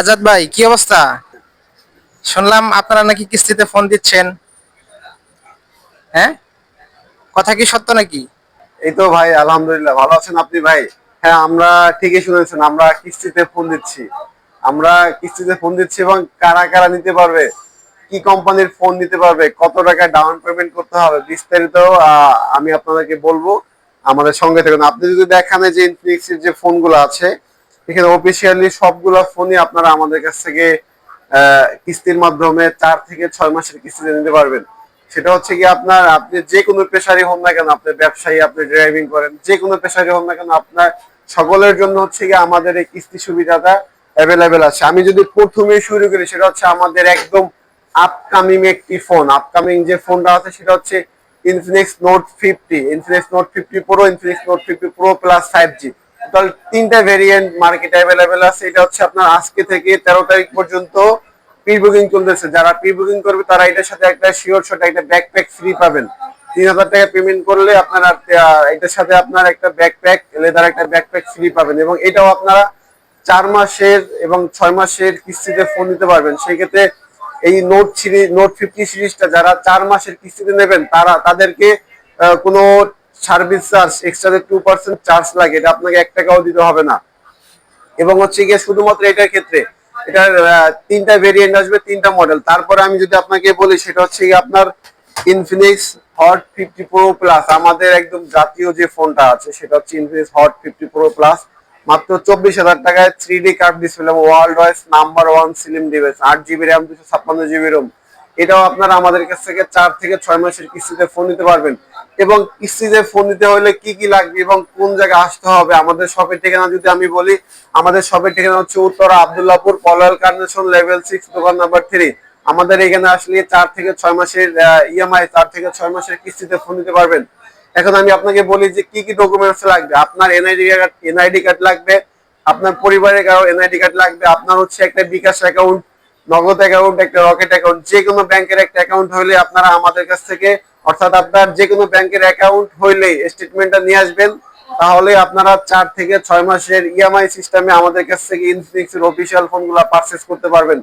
আজাদ ভাই, কি অবস্থা? শুনলাম আপনারা নাকি কিস্তিতে ফোন দিচ্ছেন। হ্যাঁ? কথা কি সত্য নাকি? এই তো ভাই, আলহামদুলিল্লাহ, ভালো আছেন আপনি ভাই? হ্যাঁ আমরা ঠিকই শুনেছেন, আমরা কিস্তিতে ফোন দিচ্ছি। আমরা কিস্তিতে ফোন দিচ্ছি এবং কারা কারা নিতে পারবে? কি কোম্পানির ফোন নিতে পারবে? কত টাকা ডাউন পেমেন্ট করতে হবে? বিস্তারিত আমি আপনাদেরকে বলব। আমাদের সঙ্গে থাকুন। আপনি যদি দেখেন যে ইনফিনিক্স এর যে ফোনগুলো আছে এখানে অফিসিয়ালি সবগুলো ফোনই আপনারা আমাদের কাছ থেকে কিস্তির মাধ্যমে চার থেকে ছয় মাসের কিস্তিতে নিতে পারবেন। সেটা হচ্ছে কি আপনার, আপনি যে কোনো পেশারই হন না কেন, আপনি ব্যবসায়ী, আপনি ড্রাইভিং করেন, যে কোনো পেশারই হন না কেন, আপনার সকলের জন্য হচ্ছে কি আমাদের এই কিস্তি সুবিধাটা অ্যাভেলেবেল আছে। আমি যদি প্রথমে শুরু করি, সেটা হচ্ছে আমাদের একদম আপকামিং একটি ফোন আপকামিং যে ফোনটা আছে, সেটা হচ্ছে Infinix note fifty Infinix note fifty pro Infinix note fifty pro plus five G total তিনটা ভেরিয়েন্ট মার্কেটে অ্যাভেলেবেল আছে। এটা হচ্ছে আপনার আজকে থেকে তেরো তারিখ পর্যন্ত প্রি বুকিং চলতেছে। যারা প্রি বুকিং করবে তারা এটার সাথে একটা শিওর শট একটা ব্যাকপ্যাক ফ্রি পাবেন। তিন হাজার টাকা পেমেন্ট করলে আপনারা এটার সাথে আপনার একটা ব্যাকপ্যাক লেদার একটা ব্যাকপ্যাক ফ্রি পাবেন এবং এটাও আপনারা চার মাসের এবং ছয় মাসের কিস্তিতে ফোন নিতে পারবেন। সেই ক্ষেত্রে এই নোট সিরিজ নোট ফিফটি সিরিজটা যারা চার মাসের কিস্তিতে নেবেন, তারা, তাদেরকে কোনো সার্ভিস চার্জ এক্সট্রা যে টু পার্সেন্ট চার্জ লাগে, এটা আপনাকে এক টাকাও দিতে হবে না। এবং হচ্ছে গিয়ে শুধুমাত্র এটার ক্ষেত্রে, এটার তিনটা ভেরিয়েন্ট আসবে, তিনটা মডেল তারপরে আমি যদি আপনাকে বলি, সেটা হচ্ছে গিয়ে আপনার Infinix hot fifty pro plus আমাদের একদম জাতীয় যে ফোনটা আছে, সেটা হচ্ছে Infinix hot fifty pro plus মাত্র চব্বিশ হাজার টাকায় three D curved display world wise number one slim device আট জিবি র্যাম দুশো ছাপ্পান্ন জিবি রোম এটাও আপনারা আমাদের কাছ থেকে চার থেকে ছয় মাসের কিস্তিতে ফোন নিতে পারবেন। এবং কিস্তিতে ফোন নিতে হলে কি কি লাগবে এবং কোন জায়গায় আসতে হবে? আমাদের শপের ঠিকানা যদি আমি বলি, আমাদের শপের ঠিকানা হচ্ছে Uttara Abdullahpur Polwel carnation level six দোকান নাম্বার থ্রি আমাদের এখানে আসলে চার থেকে ছয় মাসের ইএমআই চার থেকে ছয় মাসের কিস্তিতে ফোন নিতে পারবেন। এখন আমি আপনাকে বলি যে কি কি ডকুমেন্টস লাগবে? আপনার এনআইডি কার্ড এনআইডি কার্ড লাগবে, আপনার পরিবারের কারও এনআইডি কার্ড লাগবে, আপনার হচ্ছে একটা বিকাশ অ্যাকাউন্ট নগদ অ্যাকাউন্ট একটা রকেট অ্যাকাউন্ট যে কোনো ব্যাংকের একটা অ্যাকাউন্ট হলে আপনারা আমাদের কাছ থেকে, অর্থাৎ আপনার যে কোনো ব্যাংকের অ্যাকাউন্ট হইলে স্টেটমেন্টটা নিয়ে আসবেন। তাহলে আপনারা চার থেকে ছয় মাসের ইএমআই সিস্টেমে আমাদের কাছ থেকে ইনফিনিক্স এর অফিসিয়াল ফোনগুলো পারচেস করতে পারবেন।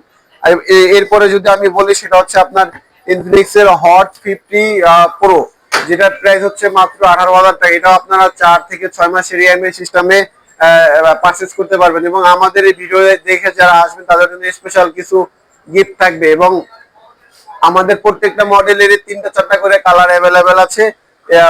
এরপরে যদি আমি বলি, সেটা হচ্ছে আপনার ইনফিনিক্স এর হট ফিফটি প্রো যেটার প্রাইস হচ্ছে মাত্র আঠারো হাজার টাকা। এটাও আপনারা চার থেকে ছয় মাসের ইএমআই সিস্টেমে পারচেস করতে পারবেন এবং আমাদের এই ভিডিও দেখে যারা আসবেন, তাদের জন্য স্পেশাল কিছু গিফট থাকবে এবং আমাদের প্রত্যেকটা মডেলের তিনটা, চারটা করে কালার অ্যাভেলেবেল আছে।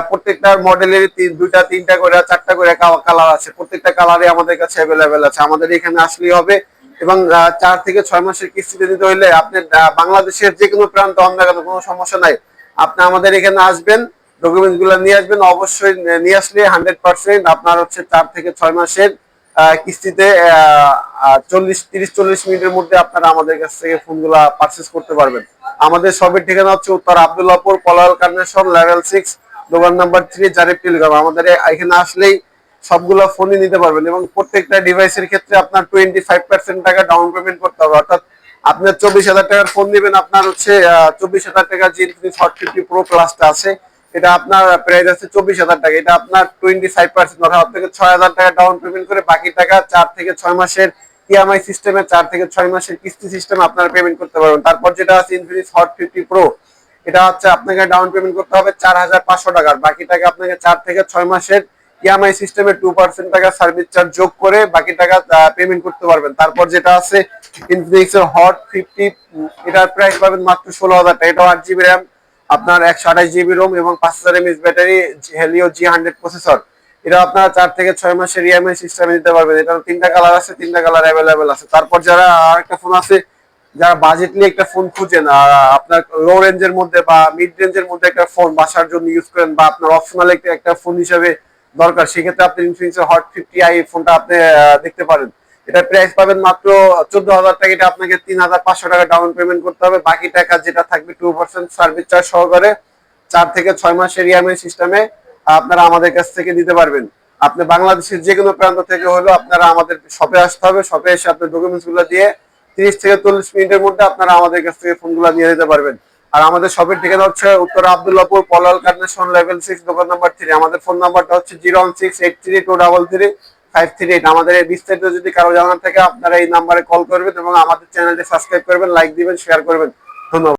প্রত্যেকটা মডেলের দুইটা, তিনটা করে, চারটা করে কালার আছে। প্রত্যেকটা কালারে আমাদের কাছে অ্যাভেলেবেল আছে। আমাদের এখানে আসলেই হবে এবং চার থেকে ছয় মাসের কিস্তিতে নিতে হইলে আপনি বাংলাদেশের যে কোনো প্রান্ত হন কোনো সমস্যা নাই। আপনি আমাদের এখানে আসবেন ডকুমেন্টসগুলো নিয়ে আসবেন, অবশ্যই নিয়ে আসলে হান্ড্রেড পার্সেন্ট আপনার হচ্ছে চার থেকে ছয় মাসের কিস্তিতে চল্লিশ, তিরিশ, চল্লিশ মিনিটের মধ্যে আপনারা আমাদের কাছ থেকে ফোনগুলা পারচেস করতে পারবেন। আমাদের সবের ঠিকানা হচ্ছে Uttara Abdullahpur Polwel carnation level six দোকান নাম্বার থ্রি জারিফ টেলিগ্রাম আমাদের এখানে আসলেই সবগুলো ফোনই নিতে পারবেন এবং প্রত্যেকটা ডিভাইসের ক্ষেত্রে আপনার টোয়েন্টি ফাইভ পার্সেন্ট টাকা ডাউন পেমেন্ট করতে হবে। অর্থাৎ আপনার চব্বিশ হাজার টাকার ফোন নেবেন, আপনার হচ্ছে চব্বিশ হাজার টাকার যে ইনফিনিক্স হট ফিফটি প্রো প্লাসটা আছে এটা আপনার প্রাইস আছে চব্বিশ হাজার টাকা। এটা আপনার টোয়েন্টি ফাইভ পার্সেন্ট অর্থাৎ আপনাকে ছয় হাজার টাকা ডাউন পেমেন্ট করে বাকি টাকা চার থেকে ছয় মাসের ইএমআই সিস্টেমে চার থেকে ছয় মাসের কিস্তি সিস্টেমে আপনারা পেমেন্ট করতে পারবেন। তারপর যেটা আছে ইনফিনিক্স হট ফিফটি প্রো এটা হচ্ছে আপনাকে ডাউন পেমেন্ট করতে হবে চার হাজার পাঁচশো টাকার। বাকি টাকা আপনাকে চার থেকে ছয় মাসের ইএমআই সিস্টেমে টু পার্সেন্ট টাকা সার্ভিস চার্জ যোগ করে বাকি টাকা পেমেন্ট করতে পারবেন। তারপর যেটা আছে ইনফিনিক্সের হট ফিফটি এটার প্রাইস পাবেন মাত্র ষোলো হাজার টাকা। এটা আট জিবি র্যাম আপনার একশো আঠাশ জিবি রোম এবং পাঁচ হাজার MS battery Helio G hundred processor এটা আপনারা চার থেকে ছয় মাসের ইএমআই সিস্টেমে নিতে পারবেন। এটা তিনটা কালার আছে তিনটা কালার অ্যাভেলেবেল আছে। তারপর যারা আরেকটা ফোন আছে যারা বাজেট নিয়ে একটা ফোন খুঁজেন আহ, আপনার লো রেঞ্জের মধ্যে বা মিড রেঞ্জের মধ্যে একটা ফোন বাসার জন্য ইউজ করেন বা আপনার অপশনাল একটা একটা ফোন হিসেবে দরকার সেক্ষেত্রে আপনি ইনফিনিক্সের হট ফিফটি আই ফোনটা আপনি দেখতে পারেন। এটা প্রাইস পাবেন মাত্র চোদ্দ হাজার টাকা। এটা আপনাকে তিন হাজার পাঁচশো টাকা ডাউন পেমেন্ট করতে হবে। বাকি টাকা যেটা থাকবে টু পার্সেন্ট সার্ভিস চার্জ সহকারে চার থেকে ছয় মাসের ইএমআই সিস্টেমে আপনারা আমাদের কাছ থেকে দিতে পারবেন। আপনি বাংলাদেশের যে কোনো প্রান্ত থেকে হলেও আপনারা আমাদের শপে আসতে হবে। শপে এসে আপনার ডকুমেন্টসগুলো দিয়ে তিরিশ থেকে চল্লিশ মিনিটের মধ্যে আপনারা আমাদের কাছ থেকে ফোনগুলো নিয়ে নিতে পারবেন। আর আমাদের শপের ঠিকানা হচ্ছে Uttara Abdullahpur Polwel carnation level six দোকান নাম্বার থ্রি আমাদের ফোন নাম্বারটা হচ্ছে zero one six eight three two double three five three eight আমাদের এই বিস্তারিত যদি কারও জানার থাকে, আপনারা এই নাম্বারে কল করবেন এবং আমাদের চ্যানেলটি সাবস্ক্রাইব করবেন লাইক দিবেন শেয়ার করবেন। ধন্যবাদ।